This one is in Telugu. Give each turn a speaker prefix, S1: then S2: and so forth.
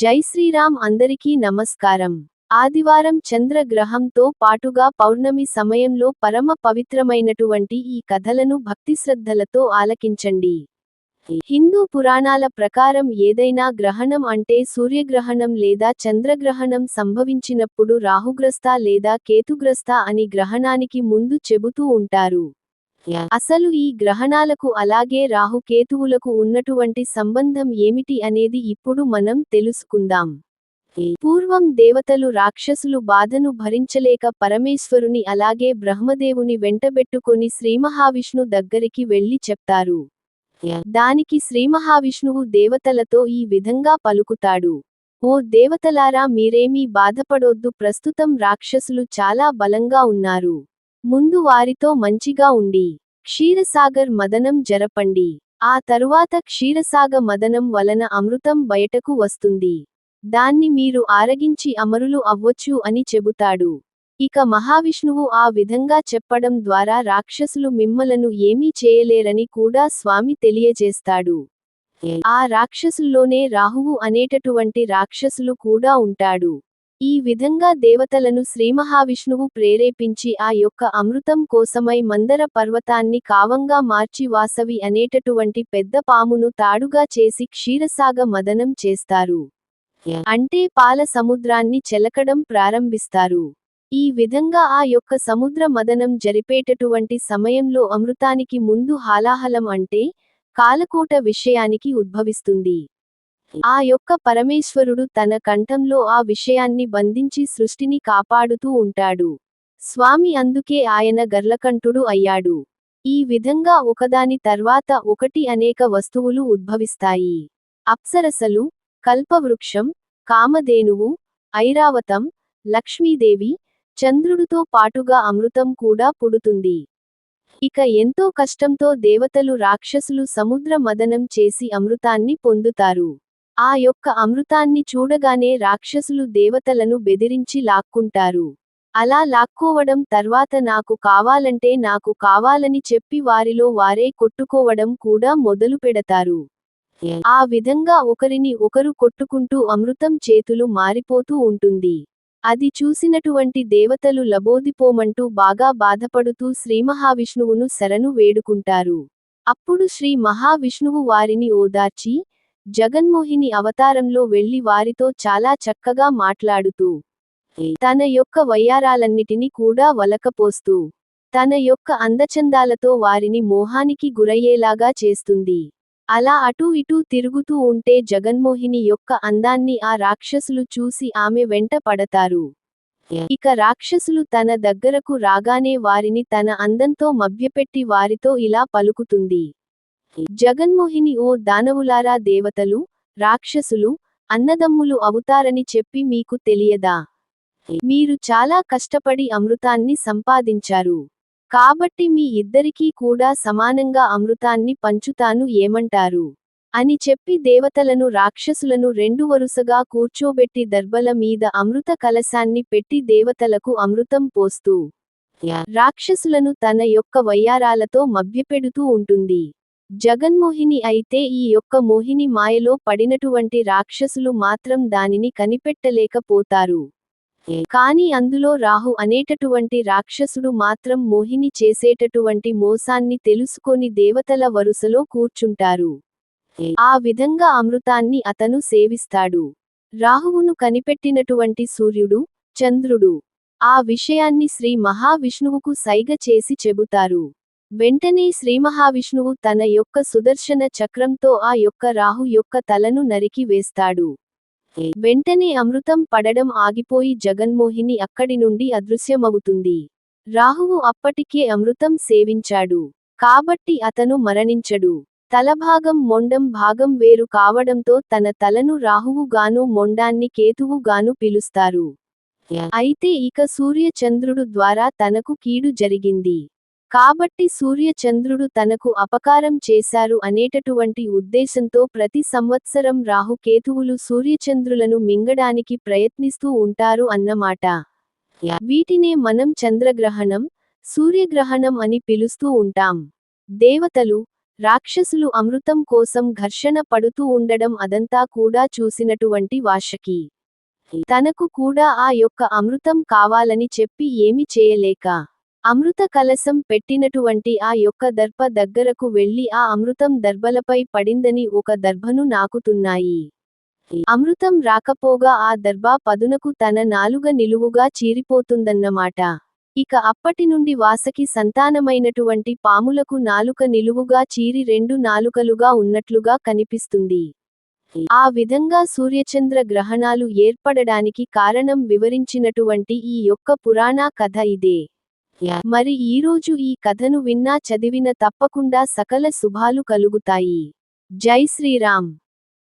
S1: జై శ్రీరామ్ అందరికీ నమస్కారం. ఆదివారం చంద్రగ్రహంతో పాటుగా పౌర్ణమి సమయంలో పరమ పవిత్రమైనటువంటి ఈ కథలను భక్తిశ్రద్ధలతో ఆలకించండి. హిందూ పురాణాల ప్రకారం ఏదైనా గ్రహణం అంటే సూర్యగ్రహణం లేదా చంద్రగ్రహణం సంభవించినప్పుడు రాహుగ్రస్త లేదా కేతుగ్రస్త అని గ్రహణానికి ముందు చెబుతూ ఉంటారు. అసలు ఈ గ్రహణాలకు అలాగే రాహుకేతువులకు ఉన్నటువంటి సంబంధం ఏమిటి అనేది ఇప్పుడు మనం తెలుసుకుందాం. పూర్వం దేవతలు రాక్షసులు బాధను భరించలేక పరమేశ్వరుని అలాగే బ్రహ్మదేవుని వెంటబెట్టుకొని శ్రీమహావిష్ణు దగ్గరికి వెళ్ళి చెప్తారు. దానికి శ్రీమహావిష్ణువు దేవతలతో ఈ విధంగా పలుకుతాడు. ఓ దేవతలారా మీరేమీ బాధపడొద్దు ప్రస్తుతం రాక్షసులు చాలా బలంగా ఉన్నారు. ముందు వారితో మంచిగా ఉండి క్షీరసాగర్ మదనం జరపండి. ఆ తరువాత క్షీరసాగ మదనం వలన అమృతం బయటకు వస్తుంది. దాన్ని మీరు ఆరగించి అమరులు అవ్వొచ్చు అని చెబుతాడు. ఇక మహావిష్ణువు ఆ విధంగా చెప్పడం ద్వారా రాక్షసులు మిమ్మలను ఏమీ చేయలేరని కూడా స్వామి తెలియజేస్తాడు. ఆ రాక్షసుల్లోనే రాహువు అనేటటువంటి రాక్షసులు కూడా ఉంటాడు. ఈ విధంగా దేవతలను శ్రీమహావిష్ణువు ప్రేరేపించి ఆ యొక్క అమృతం కోసమై మందర పర్వతాన్ని కావంగా మార్చి వాసవి అనేటటువంటి పెద్ద పామును తాడుగా చేసి క్షీరసాగ మదనం చేస్తారు. అంటే పాల సముద్రాన్ని చెలకడం ప్రారంభిస్తారు. ఈ విధంగా ఆ యొక్క సముద్ర మదనం జరిపేటటువంటి సమయంలో అమృతానికి ముందు హాలాహలం అంటే కాలకోట విషయానికి ఉద్భవిస్తుంది. ఆ యొక్క పరమేశ్వరుడు తన కంఠంలో ఆ విషయాన్ని బంధించి సృష్టిని కాపాడుతూ ఉంటాడు. స్వామి అందుకే ఆయన గర్లకంఠుడు అయ్యాడు. ఈ విధంగా ఒకదాని తర్వాత ఒకటి అనేక వస్తువులు ఉద్భవిస్తాయి. అప్సరసలు కల్పవృక్షం కామధేనువు ఐరావతం లక్ష్మీదేవి చంద్రుడితో పాటుగా అమృతం కూడా పుడుతుంది. ఇక ఎంతో కష్టంతో దేవతలు రాక్షసులు సముద్ర మదనం చేసి అమృతాన్ని పొందుతారు. ఆ యొక్క అమృతాన్ని చూడగానే రాక్షసులు దేవతలను బెదిరించి లాక్కుంటారు. అలా లాక్కోవడం తర్వాత నాకు కావాలంటే నాకు కావాలని చెప్పి వారిలో వారే కొట్టుకోవడం కూడా మొదలు పెడతారు. ఆ విధంగా ఒకరిని ఒకరు కొట్టుకుంటూ అమృతం చేతులు మారిపోతూ ఉంటుంది. అది చూసినటువంటి దేవతలు లబోదిపోమంటూ బాగా బాధపడుతూ శ్రీమహావిష్ణువును శరణు వేడుకుంటారు. అప్పుడు శ్రీ మహావిష్ణువు వారిని ఓదార్చి జగన్మోహిని అవతారంలో వెళ్ళి వారితో చాలా చక్కగా మాట్లాడుతూ తన యొక్క వయ్యారాలన్నిటినీ కూడా వలకపోస్తూ తన యొక్క అందచందాలతో వారిని మోహానికి గురయ్యేలాగా చేస్తుంది. అలా అటూ ఇటూ తిరుగుతూ ఉంటే జగన్మోహిని యొక్క అందాన్ని ఆ రాక్షసులు చూసి ఆమె వెంట పడతారు. ఇక రాక్షసులు తన దగ్గరకు రాగానే వారిని తన అందంతో మభ్యపెట్టి వారితో ఇలా పలుకుతుంది. జగన్మోహిని ఓ దానవులారా దేవతలు రాక్షసులు అన్నదమ్ములు అవుతారని చెప్పి మీకు తెలియదా? మీరు చాలా కష్టపడి అమృతాన్ని సంపాదించారు. కాబట్టి మీ ఇద్దరికీ కూడా సమానంగా అమృతాన్ని పంచుతాను ఏమంటారు? అని చెప్పి దేవతలను రాక్షసులను రెండు వరుసగా కూర్చోబెట్టి దర్బల మీద అమృత కలశాన్ని పెట్టి దేవతలకు అమృతం పోస్తూ రాక్షసులను తన యొక్క వయ్యారాలతో మభ్యపెడుతూ ఉంటుంది. జగన్మోహిని అయితే ఈ యొక్క మోహిని మాయలో పడినటువంటి రాక్షసులు మాత్రం దానిని కనిపెట్టలేకపోతారు. కాని అందులో రాహు అనేటటువంటి రాక్షసుడు మాత్రం మోహిని చేసేటటువంటి మోసాన్ని తెలుసుకొని దేవతల వరుసలో కూర్చుంటారు. ఆ విధంగా అమృతాన్ని అతను సేవిస్తాడు. రాహువును కనిపెట్టినటువంటి సూర్యుడు చంద్రుడు ఆ విషయాన్ని శ్రీ మహావిష్ణువుకు సైగ చేసి చెబుతారు. వెంటనే శ్రీమహావిష్ణువు తన యొక్క సుదర్శన చక్రంతో ఆ యొక్క రాహు యొక్క తలను నరికి వేస్తాడు. వెంటనే అమృతం పడడం ఆగిపోయి జగన్మోహిని అక్కడి నుండి అదృశ్యమవుతుంది. రాహువు అప్పటికే అమృతం సేవించాడు. కాబట్టి అతను మరణించడు. తలభాగం మొండం భాగం వేరు కావడంతో తన తలను రాహువుగాను మొండాన్ని కేతువు గాను పిలుస్తారు. అయితే ఇక సూర్యచంద్రుడు ద్వారా తనకు కీడు జరిగింది. కాబట్టి సూర్య చంద్రుడు తనకు అపకారం చేశారు అనేటటువంటి ఉద్దేశంతో ప్రతి సంవత్సరం రాహు కేతువులు సూర్యచంద్రులను మింగడానికి ప్రయత్నిస్తూ ఉంటారు అన్నమాట. వీటినే మనం చంద్రగ్రహణం సూర్యగ్రహణం అని పిలుస్తూ ఉంటాం. దేవతలు రాక్షసులు అమృతం కోసం ఘర్షణ పడుతూ ఉండడం అదంతా కూడా చూసినటువంటి వాషకి తనకు కూడా ఆ యొక్క అమృతం కావాలని చెప్పి ఏమి చేయలేక అమృత కలసం పెట్టినటువంటి ఆ యొక్క దర్భ దగ్గరకు వెళ్ళి ఆ అమృతం దర్భలపై పడిందని ఒక దర్భను నాకుతున్నాయి. అమృతం రాకపోగా ఆ దర్భా పదునకు తన నాలుగ నిలువుగా చీరిపోతుందన్నమాట. ఇక అప్పటి నుండి వాసకి సంతానమైనటువంటి పాములకు నాలుక నిలువుగా చీరి రెండు నాలుకలుగా ఉన్నట్లుగా కనిపిస్తుంది. ఆ విధంగా సూర్యచంద్ర గ్రహణాలు ఏర్పడడానికి కారణం వివరించినటువంటి ఈ యొక్క పురాణ కథ ఇదే. మరి ఈరోజు ఈ కథను విన్నా చదివిన తప్పకుండా సకల శుభాలు కలుగుతాయి. జై శ్రీరామ్.